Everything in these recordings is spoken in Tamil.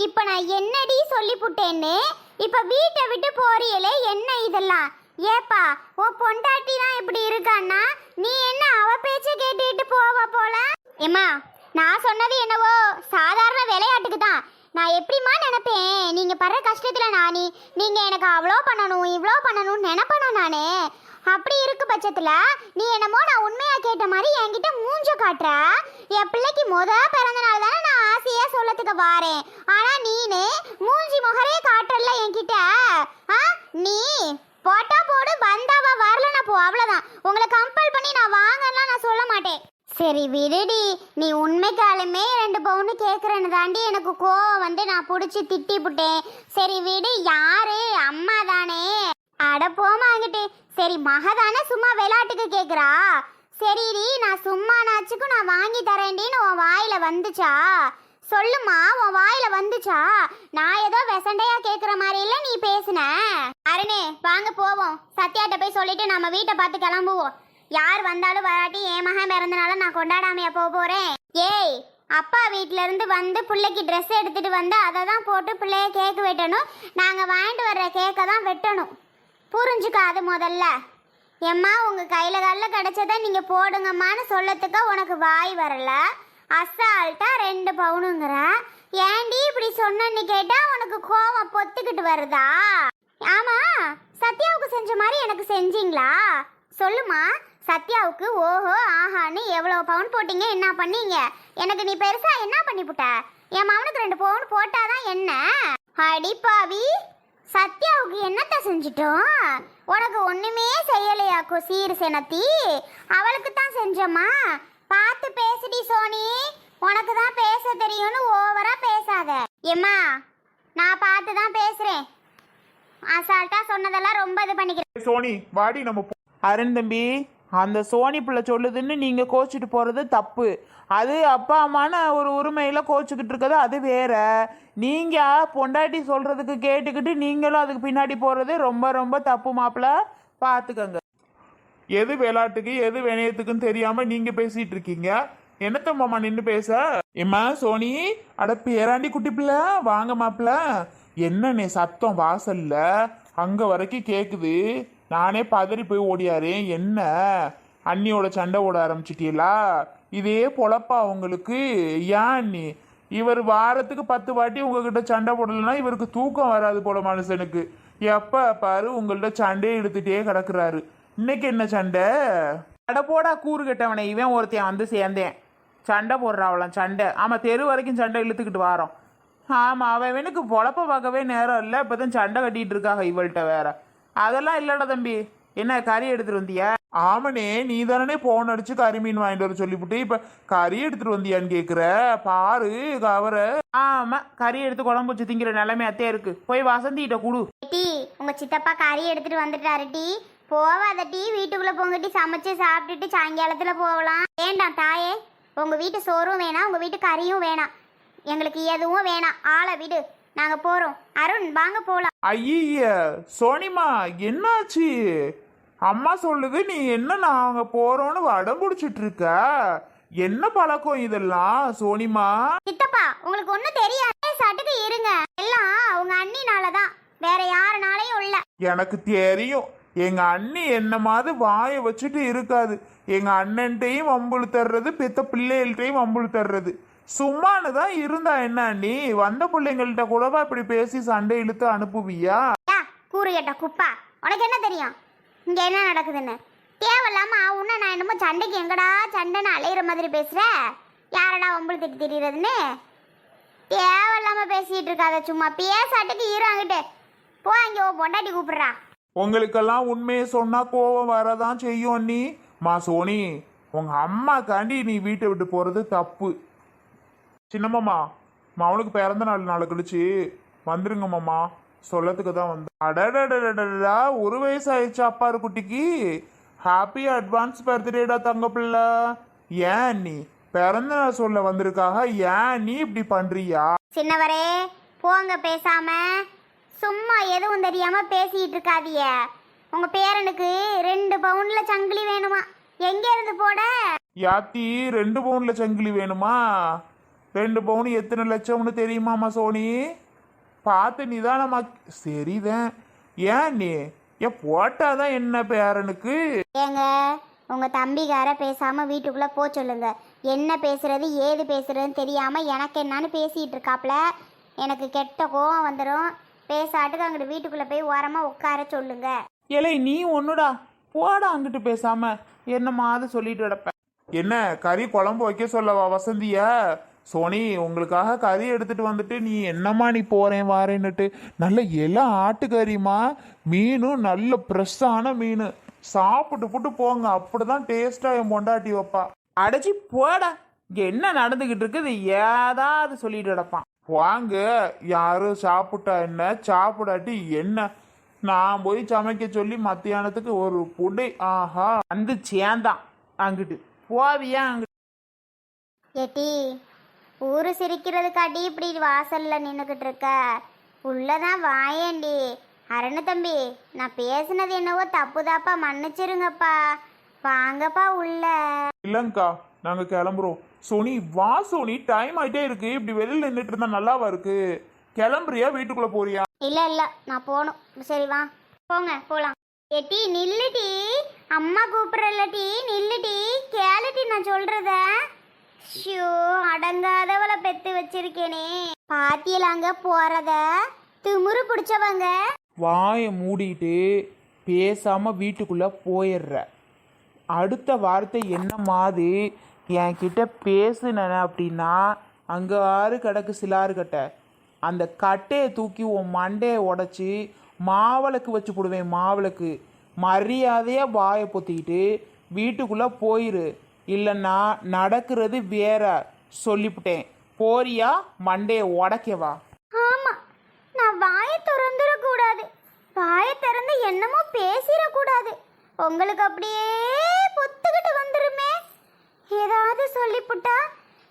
இப்ப நான் என்னடி சொல்லி புட்டேன்னு இப்ப வீட்டை விட்டு போறியலே என்ன இதெல்லாம்? ஏப்பா உன் பொன்டாட்டிதான் இப்படி இருக்கான்னா நீ என்ன அவ பேச்ச கேட்டுட்டு போவ போல? ஏமா நான் சொன்னது என்னவோ சாதாரண விளையாட்டுக்கு தான். நான் எப்படிம்மா நினைப்பேன்? நீங்க படுற கஷ்டத்துல நானி நீங்க எனக்கு அவ்வளோ பண்ணணும் இவ்வளோ பண்ணணும்னு நினைப்பேனா நானே? அப்படி இருக்கு பட்சத்துல நீ என்னமோ நான் உண்மையா கேட்ட மாதிரி என்கிட்ட மூஞ்ச காட்டுற? என் பிள்ளைக்கு முத பிறந்த நாள் தானே ஆசையா சொல்லத்துக்கு வாரேன். ஆனா நீனு மூஞ்சி முகரே காட்டுறல என்கிட்ட. ஆ நீ போட்டா போடு வந்தாவா வரலனா போ அவ்வளவுதான். உங்களை கம்பல் பண்ணி நான் வாங்கலாம் நான் சொல்ல மாட்டேன். சரி விடுடி. நீ உண்மைக்காலுமே ரெண்டு பவுன் கேட்குறேன்னு தாண்டி எனக்கு கோவம் வந்து நான் பிடிச்சி திட்டி புட்டேன். சரி விடு. யாரு? அம்மா தானே. அட போமாங்கிட்டு சரி மக தானே சும்மா விளையாட்டுக்கு கேட்குறா சரிடி நான் சும்மா நாச்சுக்கும் நான் வாங்கி தரேன்டின்னு உன் வாயில வந்துச்சா? சொல்லுமா உன் வாயில வந்துச்சா? நான் ஏதோ வெசண்டையா கேக்குற மாதிரி இல்ல நீ பேசுன. அருணே வாங்க போவோம். சத்யாட்ட போய் சொல்லிட்டு நம்ம வீட்டை பார்த்து கிளம்புவோம். யார் வந்தாலும் வராட்டி என் மகன் பிறந்தனால நான் கொண்டாடாமையா போக போறேன். ஏய் அப்பா வீட்ல இருந்து வந்து பிள்ளைக்கு ட்ரெஸ் எடுத்துட்டு வந்து அதை தான் போட்டு பிள்ளைய கேக்கு வெட்டணும். நாங்க வாங்கிட்டு வர்ற கேக்கை தான் வெட்டணும். புரிஞ்சுக்க அது முதல்ல. எம்மா உங்க கையில கல்ல கிடைச்சதை நீங்க போடுங்கம்மான்னு சொல்லத்துக்கு உனக்கு வாய் வரல. அசால்ட்டா ரெண்டு பவுனுங்கிற. ஏண்டி இப்படி சொன்னன்னு கேட்டா உனக்கு கோவம் பொத்துக்கிட்டு வருதா? ஆமா சத்யாவுக்கு செஞ்ச மாதிரி எனக்கு செஞ்சீங்களா? சொல்லுமா சத்யாவுக்கு ஓஹோ ஆஹான்னு எவ்வளோ பவுன் போட்டீங்க என்ன பண்ணீங்க? எனக்கு நீ பெருசா என்ன பண்ணிப்புட்ட என் மவனுக்கு ரெண்டு பவுன் போட்டாதான் என்ன? அடிப்பாவி சத்யாவுக்கு என்னத்த செஞ்சிட்டோம்? உனக்கு ஒண்ணுமே செய்யலையாக்கோ சீர் செனத்தி? அவளுக்கு தான் செஞ்சோமா? பார்த்து பேசுடி சோனி. உனக்கு தான் பேச தெரியும்னு ஓவரா பேசாத. எம்மா நான் பார்த்து தான் பேசுறேன். அசால்ட்டா சொன்னதெல்லாம் ரொம்ப இது பண்ணிக்கிறேன் சோனி வாடி நம்ம போ- அருண் தம்பி அந்த சோனி பிள்ளை சொல்லுதுன்னு நீங்கள் கோச்சிட்டு போகிறது தப்பு. அது அப்பா அம்மான ஒரு உரிமையில் கோச்சிக்கிட்டு இருக்கிறது அது வேற. நீங்கள் பொண்டாட்டி சொல்கிறதுக்கு கேட்டுக்கிட்டு நீங்களும் அதுக்கு பின்னாடி போகிறது ரொம்ப ரொம்ப தப்பு மாப்பிள்ள. பாத்துக்கங்க எது விளையாட்டுக்கு எது வினயத்துக்குன்னு தெரியாம நீங்க பேசிட்டு இருக்கீங்க? என்னத்த மாமா நின்று பேச? எம்மா சோனி அட பேராண்டி குட்டி பிள்ளை வாங்க மாப்பிள்ள. என்னண்ணே சத்தம் வாசல்ல? அங்க வரைக்கும் கேக்குது. நானே பதறி போய் ஓடியாரு என்ன? அண்ணியோட சண்டை ஓட ஆரம்பிச்சிட்டீங்களா இதே பொழப்பா உங்களுக்கு. ஏன் அண்ணி? இவர் வாரத்துக்கு பத்து வாட்டி உங்ககிட்ட சண்டை போடலைன்னா இவருக்கு தூக்கம் வராது போல மனுஷனுக்கு. எப்ப பாரு உங்கள்கிட்ட சண்டையை இழுத்துட்டே கிடக்குறாரு. இன்னைக்கு என்ன சண்டை? அட போடா கூறு கெட்டவனை. இவன் ஒருத்தன் வந்து சேர்ந்தேன். சண்டை போடுறாவலாம் சண்டை. ஆமாம் தெரு வரைக்கும் சண்டை இழுத்துக்கிட்டு வாரோம் ஆமாம் அவன் இவனுக்கு பொழப்ப பார்க்கவே நேரம் இல்லை. இப்போ தான் சண்டை கட்டிட்டு இருக்காங்க இவள்கிட்ட வேற. அதெல்லாம் இல்லைடா தம்பி. என்ன கறி எடுத்துட்டு வந்தியா? ஆமனே நீ தானே போன் அடிச்சு கறி மீன் வாங்கிட்டு வர சொல்லிவிட்டு இப்ப கறி எடுத்துட்டு வந்தியான்னு கேக்குற? பாரு கவரை. ஆமாம் கறி எடுத்து குழம்பு வச்சு திங்கிற நிலைமை அத்தையா இருக்கு. போய் வசந்திகிட்ட குடு. டீ உங்க சித்தப்பா கறி எடுத்துட்டு வந்துட்டாரு டீ போவாத டீ வீட்டுக்குள்ள போங்க டீ சமைச்சு சாப்பிட்டுட்டு சாயங்காலத்துல போகலாம். வேண்டாம் தாயே? உங்க வீட்டு சோறும் வேணாம் உங்க வீட்டு கறியும் வேணாம். எங்களுக்கு எதுவும் வேணாம். ஆளை விடு. நாங்க போறோம். அருண் வாங்க போலாம். ஐய சோனிமா என்னாச்சு? அம்மா சொல்லுது நீ என்ன நாங்க போறோம்னு வடம் பிடிச்சிட்டு இருக்க என்ன பழக்கம் இதெல்லாம் சோனிமா? சித்தப்பா உங்களுக்கு ஒண்ணும் தெரியாது. சட்டுக்கு இருங்க. எல்லாம் உங்க அண்ணினால தான் வேற யாருனாலையும் இல்ல. எனக்கு தெரியும். எங்க அண்ணி என்ன மாதிரி வாயை வச்சுட்டு இருக்காது. எங்க அண்ணன்ட்டையும் வம்புழு தர்றது பெத்த பிள்ளைகள்கிட்டையும் வம்புழு தர்றது. சும்மானு தான் இருந்தா என்ன அண்ணி? வந்த பிள்ளைங்கள்ட்ட கூடவா இப்படி பேசி சண்டை இழுத்து அனுப்புவியா? யா கூறு கேட்ட குப்பா. உனக்கு என்ன தெரியும்? இங்க என்ன நடக்குதுன்னு? தேவையில்லாம உன்ன நான் என்னமோ சண்டைக்கு எங்கடா சண்டைன்னு அலையிற மாதிரி பேசுற? யாரடா ஒம்பளை திட்டு திரிகிறதுன்னு தேவையில்லாம பேசிட்டு இருக்காத சும்மா. பேசாட்டுக்கு ஈராங்கிட்டு போ அங்கே உன் பொண்டாட்டி கூப்பிடுறா. உங்களுக்கெல்லாம் உண்மையை சொன்னா கோவம் வரதான் செய்யும் அண்ணி. மா சோனி உங்க அம்மாக்காண்டி நீ வீட்டை விட்டு போறது தப்பு. சின்னம்மாமா அவனுக்கு பிறந்த நாள் நாளை கழிச்சு வந்துருங்க மாமா. சொல்லத்துக்கு தான் வந்து அடடடடடா ஒரு வயசு ஆயிடுச்சு அப்பாரு குட்டிக்கு. ஹாப்பி அட்வான்ஸ் பர்த்டேடா தங்க பிள்ளை. ஏன் நீ பிறந்த நாள் சொல்ல வந்திருக்காக ஏன் நீ இப்படி பண்றியா? சின்னவரே போங்க பேசாம. சும்மா எதுவும் தெரியாம பேசிட்டு இருக்காதிய. உங்க பேரனுக்கு ரெண்டு பவுன்ல சங்கிலி வேணுமா? எங்க இருந்து போட? யாத்தி ரெண்டு பவுன்ல சங்கிலி வேணுமா? ரெண்டு பவுன் எத்தனை லட்சம்னு தெரியுமாம்மா சோனி? பார்த்து நிதானமா சரிதான் ஏன் நீ? ஏன் போட்டாதான் என்ன பேரனுக்கு? ஏங்க உங்க தம்பிக்கார பேசாம வீட்டுக்குள்ள போ சொல்லுங்க. என்ன பேசுறது ஏது பேசுறதுன்னு தெரியாம எனக்கு என்னன்னு பேசிட்டு இருக்காப்ல. எனக்கு கெட்ட கோவம் வந்துடும் பேசாட்டுக்கு அங்கிட்டு வீட்டுக்குள்ள போய் ஓரமா உட்கார சொல்லுங்க. ஏலே நீ ஒன்றுடா போடா அங்கிட்டு பேசாம. என்னமாவது சொல்லிட்டு கிடப்ப. என்ன கறி குழம்பு வைக்க சொல்லவா வசந்திய? சோனி உங்களுக்காக கறி எடுத்துட்டு வந்துட்டு நீ என்னம்மா நீ போறேன் வாரேன்னுட்டு. நல்ல எல்லாம் ஆட்டுக்கறிமா மீனும் நல்ல ஃப்ரெஷ்ஷான மீன். சாப்பிட்டு புட்டு போங்க அப்படிதான் டேஸ்டா என் பொண்டாட்டி வைப்பா. அடைச்சி போடா. இங்க என்ன நடந்துகிட்டு இருக்குது? ஏதாவது சொல்லிட்டு கிடப்பான். வாங்க யாரும் சாப்பிட்டா என்ன? சாப்பிடாட்டி என்ன? நான் போய் சமைக்க சொல்லி மத்தியானத்துக்கு ஒரு புடை ஆஹா வந்து சேர்ந்தான் அங்கிட்டு. போவியா அங்கிட்டு? ஏட்டி ஊரு சிரிக்கிறதுக்காட்டி இப்படி வாசல்ல நின்றுக்கிட்டு இருக்க? உள்ளதான் வாயேண்டி. அரணு தம்பி நான் பேசுனது என்னவோ தப்புதாப்பா மன்னிச்சிருங்கப்பா. வாங்கப்பா உள்ள. இல்லங்கா நாங்க கிளம்புறோம். சோனி வா சோனி டைம் ஆயிட்டே இருக்கு. இப்படி வெளியில நின்றுட்டு இருந்தா நல்லாவா இருக்கு? கிளம்புறியா? வீட்டுக்குள்ள போறியா? இல்ல இல்ல. நான் போகணும் சரி வா. போங்க போலாம். ஏட்டி நில்லுடி அம்மா கூப்பிடுறல்லடி நில்லுடி கேளுடி நான் சொல்றத. ஷோ அடங்காதவளை பெத்து வச்சிருக்கேனே. பாத்தியலாங்க போறத? திமிரு பிடிச்சவங்க. வாயை மூடிட்டு பேசாம வீட்டுக்குள்ள போயிடுற. அடுத்த வார்த்தை என்ன மாதிரி என்கிட்ட பேசுன அப்படின்னா அங்கே ஆறு கிடக்கு சிலாறு கட்டை. அந்த கட்டையை தூக்கி உன் மண்டையை உடச்சி மாவிளக்கு வச்சு போடுவேன் மாவிளக்கு. மரியாதையாக வாயை பொத்திக்கிட்டு வீட்டுக்குள்ளே போயிரு. இல்லைன்னா நடக்கிறது வேற சொல்லிவிட்டேன் போறியா? மண்டையை உடைக்கவா ஆமா நான் வாயை திறந்துடக்கூடாது. வாயை திறந்து என்னமோ பேசிடக்கூடாது. உங்களுக்கு அப்படியே ஏதாவது சொல்லிப்புட்டா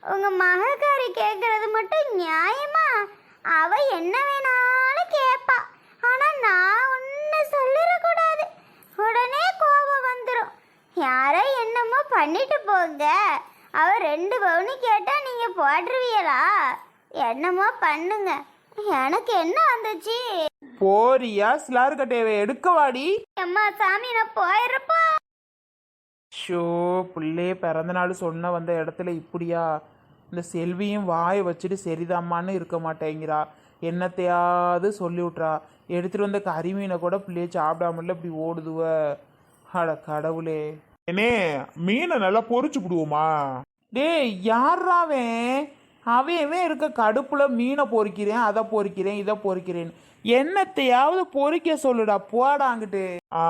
உங்க மகக்காரி கேட்கறது மட்டும் நியாயமா? அவ என்ன வேணாலும் கேட்பா ஆனா நான் ஒன்னு சொல்லிடக்கூடாது. உடனே கோபம் வந்துடும் யாரோ என்னமோ பண்ணிட்டு போங்க. அவ ரெண்டு பவுனி கேட்டா நீங்க போட்டுருவீங்களா? என்னமோ பண்ணுங்க. எனக்கு என்ன வந்துச்சு? போறியா? சிலாறு கட்டையை எடுக்கவாடி. அம்மா சாமி நான் போயிடுறப்பா ஷோ பிள்ளைய பிறந்த நாள் சொன்ன வந்த இடத்துல இப்படியா? இந்த செல்வியும் வாயை வச்சுட்டு சரிதாம்மான்னு இருக்க மாட்டேங்கிறா. என்னத்தையாவது சொல்லி விட்றா எடுத்துட்டு வந்த கறிமீனை கூட பிள்ளைய சாப்பிடாமல இப்படி ஓடுதுவ. அட கடவுளே. என்னே மீனை நல்லா பொரிச்சு விடுவோமா டேய் யாராவன் அவன்? இருக்க கடுப்புல மீனை பொறிக்கிறேன் அதை பொறிக்கிறேன் இதை பொறிக்கிறேன் என்னத்தையாவது பொறிக்க சொல்லுடா போடாங்கிட்டு ஆ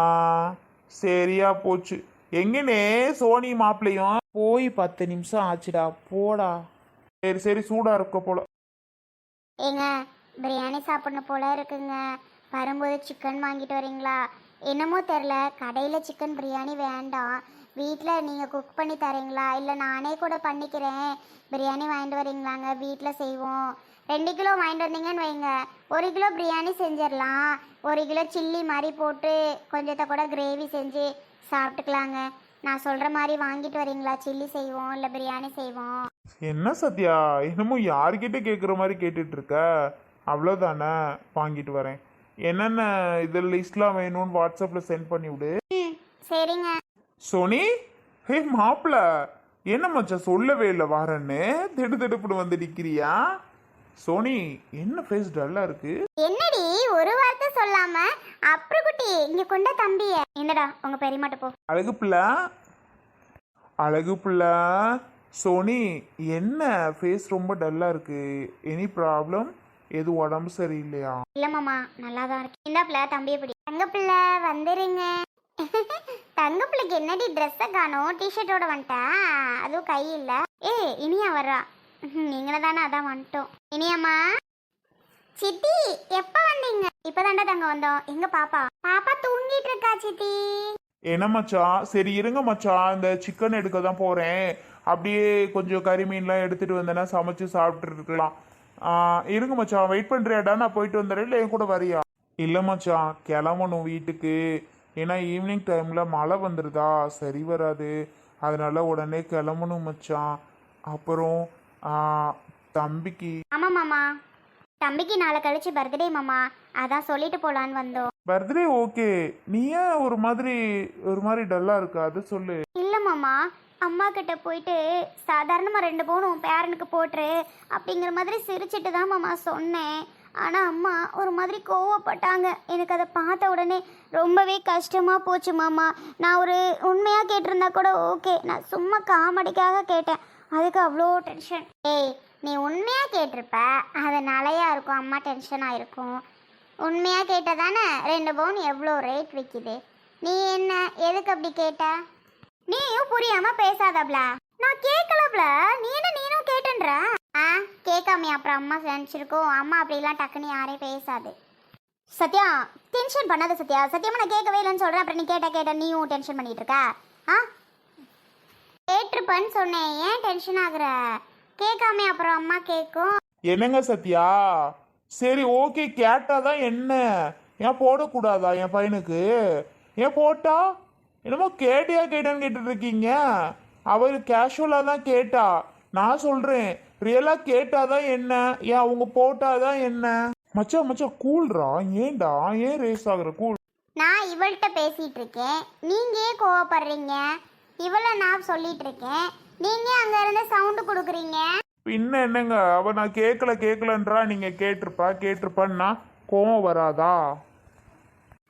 சரியா போச்சு. எங்கனே சோனி மாப்பிளையும்? போய் பத்து நிமிஷம் ஆச்சுடா போடா. சரி சரி சூடா இருக்க போல. ஏங்க பிரியாணி சாப்பிடணும் போல இருக்குங்க. வரும்போது சிக்கன் வாங்கிட்டு வரீங்களா? என்னமோ தெரில கடையில் சிக்கன் பிரியாணி வேண்டாம். வீட்டில் நீங்கள் குக் பண்ணி தரீங்களா? இல்லை நானே கூட பண்ணிக்கிறேன். பிரியாணி வாங்கிட்டு வரீங்களாங்க வீட்டில் செய்வோம். ரெண்டு கிலோ வாங்கிட்டு வந்தீங்கன்னு வைங்க. ஒரு கிலோ பிரியாணி செஞ்சிடலாம். ஒரு கிலோ சில்லி மாதிரி போட்டு கொஞ்சத்தை கூட கிரேவி செஞ்சு சாப்பிட்டுக்கலாங்க. நான் சொல்கிற மாதிரி வாங்கிட்டு வரீங்களா? சில்லி செய்வோம் இல்லை பிரியாணி செய்வோம். என்ன சத்யா? என்னமோ யார்கிட்ட கேட்குற மாதிரி கேட்டுட்டு இருக்க அவ்வளோதானே வாங்கிட்டு வரேன். என்னென்ன இதில் லிஸ்ட்லாம் வேணும்னு வாட்ஸ்அப்பில் சென்ட் பண்ணி விடு. ம் சரிங்க. சோனி? ஹே மாப்பிள. என்ன மச்சான் சொல்லவே இல்லை வாரன்னு. திடு திடுப்புன்னு வந்து நிற்கிறியா சோனி என்ன ஃபேஸ் டல்லாக இருக்கு? என்னடி ஒரு வார்த்தை சொல்லாம அப்புறம் குட்டி இங்க கொண்ட தம்பிய. என்னடா உங்க பெரியமாட்ட போ. அழகு பிள்ளை? அழகு பிள்ளை. சோனி என்ன ஃபேஸ் ரொம்ப டல்லாக இருக்கு? எனி ப்ராப்ளம் எது உடம்பு சரியில்லையா? இல்ல மாமா நல்லா தான் இருக்கு. இந்த பிள்ளை தம்பிய பிடி தங்க பிள்ளை வந்துருங்க. தங்க பிள்ளைக்கு என்னடி ட்ரெஸ்ஸை காணோம்? டிஷர்ட்டோட வந்துட்டா? அதுவும் கை இல்ல ஏ இனியா வர்றா. நீங்கள தானே அதான் வந்துட்டோம். இனியம்மா? சித்தி எப்ப வந்தீங்க? இப்பதான்டா தங்க வந்தோம். எங்க பாப்பா? பாப்பா தூங்கிட்டு இருக்கா சித்தி. என்ன மச்சான் சரி இருங்க மச்சான் இந்த சிக்கன் எடுக்க தான் போகிறேன் அப்படியே கொஞ்சம் கறி மீன்லாம் எடுத்துகிட்டு வந்தேன்னா சமைச்சு சாப்பிட்டு இருக்கலாம். இருங்க மச்சான் வெயிட் பண்ணுறியாடா நான் போயிட்டு வந்துடுறேன். இல்லை என் கூட வரியா? இல்லை மச்சான் கிளம்பணும் வீட்டுக்கு. ஏன்னா ஈவினிங் டைமில் மழை வந்துடுதா சரி வராது. அதனால உடனே கிளம்பணும் மச்சான் அப்புறம் தம்பிக்கு. ஆமா மாமா. தம்பிக்கு நாளை கழிச்சு பர்த்டே மாமா. அதான் சொல்லிட்டு போலான்னு வந்தோம். பர்த்டே ஓகே நீ ஏன் ஒரு மாதிரி ஒரு மாதிரி டல்லா இருக்க? அது சொல்லு. இல்ல மாமா. அம்மா கிட்ட போயிட்டு சாதாரணமாக ரெண்டு பவுன் உன் பேரனுக்கு போட்டுரு. அப்படிங்கிற மாதிரி சிரிச்சிட்டு தான் மாமா சொன்னேன். ஆனால் அம்மா ஒரு மாதிரி கோவப்பட்டாங்க. எனக்கு அதை பார்த்த உடனே ரொம்பவே கஷ்டமாக போச்சு மாமா. நான் ஒரு உண்மையாக கேட்டிருந்தா கூட ஓகே நான் சும்மா காமெடிக்காக கேட்டேன். அதுக்கு அவ்வளோ டென்ஷன் ஏய் நீ உண்மையாக கேட்டிருப்ப? அதனாலயா இருக்கும் அம்மா டென்ஷனாக இருக்கும். உண்மையாக கேட்டதானே ரெண்டு பவுன் எவ்வளோ ரேட் விற்கிது நீ என்ன எதுக்கு அப்படி கேட்ட? நீயும் புரியாமல் பேசாதப்ல. நான் கேட்கலப்ல நீ என்ன நீனும் கேட்டுன்ற? ஆ கேட்காமே அப்புறம் அம்மா நினச்சிருக்கோம் அம்மா அப்படிலாம் டக்குன்னு யாரையும் பேசாது. சத்யா டென்ஷன் பண்ணாத சத்யா. சத்தியமாக நான் கேட்கவே இல்லைன்னு சொல்கிறேன் அப்புறம் நீ கேட்ட கேட்ட நீயும் டென்ஷன் பண்ணிகிட்டு இருக்க. ஆ? கேட்டிருப்பேன்னு சொன்னேன் ஏன் டென்ஷன் ஆகுற? கேட்காமே அப்புறம் அம்மா கேட்கும். என்னங்க சத்யா? சரி ஓகே கேட்டாதான் என்ன? ஏன் போடக்கூடாதா என் பையனுக்கு? ஏன் போட்டா? என்னமோ கேட்டியா கேட்டான்னு கேட்டுட்டு இருக்கீங்க அவர் கேஷுவலாக தான் கேட்டா. நான் சொல்றேன் ரியலாக கேட்டாதான் என்ன? ஏன் அவங்க போட்டாதான் என்ன? மச்சான் மச்சான் கூல்ரா ஏன்டா? ஏன் ரேஸ் ஆகுற கூல் நான் இவள்கிட்ட பேசிட்டு இருக்கேன் நீங்க ஏன் கோவப்படுறீங்க? இவளை நான் சொல்லிட்டு இருக்கேன் நீங்க அங்க இருந்து சவுண்டு கொடுக்குறீங்க. பின்ன என்னங்க? அவ நான் கேட்கல கேட்கலன்றா நீங்க கேட்டிருப்பா கேட்டிருப்பான்னா கோவம் வராதா?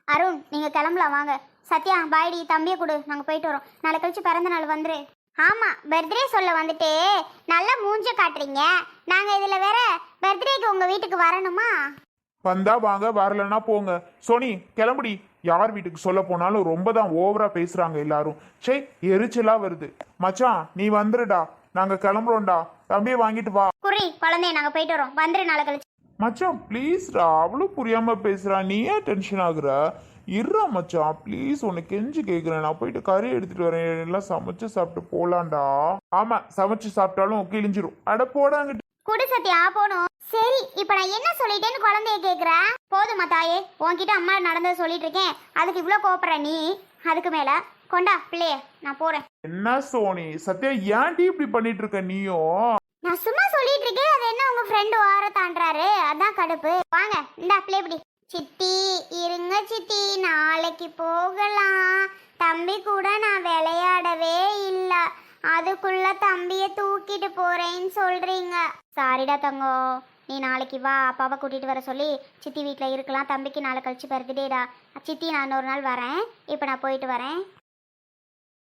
அருண் நீங்க கிளம்பலாம் வாங்க. சத்யா பாய்டி தம்பியை கொடு. நாங்க போயிட்டு வரோம். நாளை கழிச்சு பிறந்த நாள் வந்துரு. ஆமா பர்த்டே சொல்ல வந்துட்டு. நல்ல மூஞ்ச காட்டுறீங்க. நாங்க இதுல வேற பர்த்டேக்கு உங்க வீட்டுக்கு வரணுமா? வந்தா வாங்க வரலன்னா போங்க. சோனி கிளம்புடி. யார் வீட்டுக்கு சொல்ல போனாலும் ரொம்ப தான் ஓவரா பேசுறாங்க எல்லாரும். சே எரிச்சலா வருது. மச்சான் நீ வந்துருடா. நாங்க கிளம்புறோம்டா. தம்பியை வாங்கிட்டு வா. குறி குழந்தைய நாங்க போயிட்டு வரோம். வந்துரு நாளை கழிச்சு. மச்சான் ப்ளீஸ்டா அவ்வளோ புரியாம பேசுறா. நீ ஏன் டென்ஷன் ஆகுற? இருறா மச்சான். ப்ளீஸ் உன்னை கெஞ்சி கேட்குறேன் நான் போயிட்டு கறி எடுத்துட்டு வரேன். எல்லாம் சமைச்சு சாப்பிட்டு போலாம்டா. ஆமா சமைச்சு சாப்பிட்டாலும் கிழிஞ்சிரும். அட போடாங்கிட்டு குடு சத்யா சரி இப்ப நான் என்ன சொல்லிட்டேன்னு குழந்தைய கேக்குற? போதுமா தாயே உன்கிட்ட அம்மா நடந்ததை சொல்லிட்டு இருக்கேன் அதுக்கு இவ்வளோ கோவப்படுற நீ? அதுக்கு மேல. கொண்டா பிள்ளைய நான் போறேன். என்ன சோனி சத்யா ஏன்டி இப்படி பண்ணிட்டு இருக்க நீயும்? நான் சும்மா சொல்லிட்டு இருக்கேன் அது என்ன உங்க ஃப்ரெண்டு வார தாண்டாரு அதான் கடுப்பு. வாங்க இந்த பிள்ளை இப்படி சித்தி இருங்க சித்தி நாளைக்கு போகலாம். தம்பி கூட நான் விளையாடவே இல்லை. அதுக்குள்ள தம்பிய தூக்கிட்டு போறேன்னு சொல்றீங்க. சாரிடா தங்கம். நீ நாளைக்கு வா அப்பாவை கூட்டிகிட்டு வர சொல்லி சித்தி வீட்டில் இருக்கலாம் தம்பிக்கு நாளை கழிச்சு பர்த்டேடா சித்தி நான் இன்னொரு நாள் வரேன். இப்போ நான் போயிட்டு வரேன்.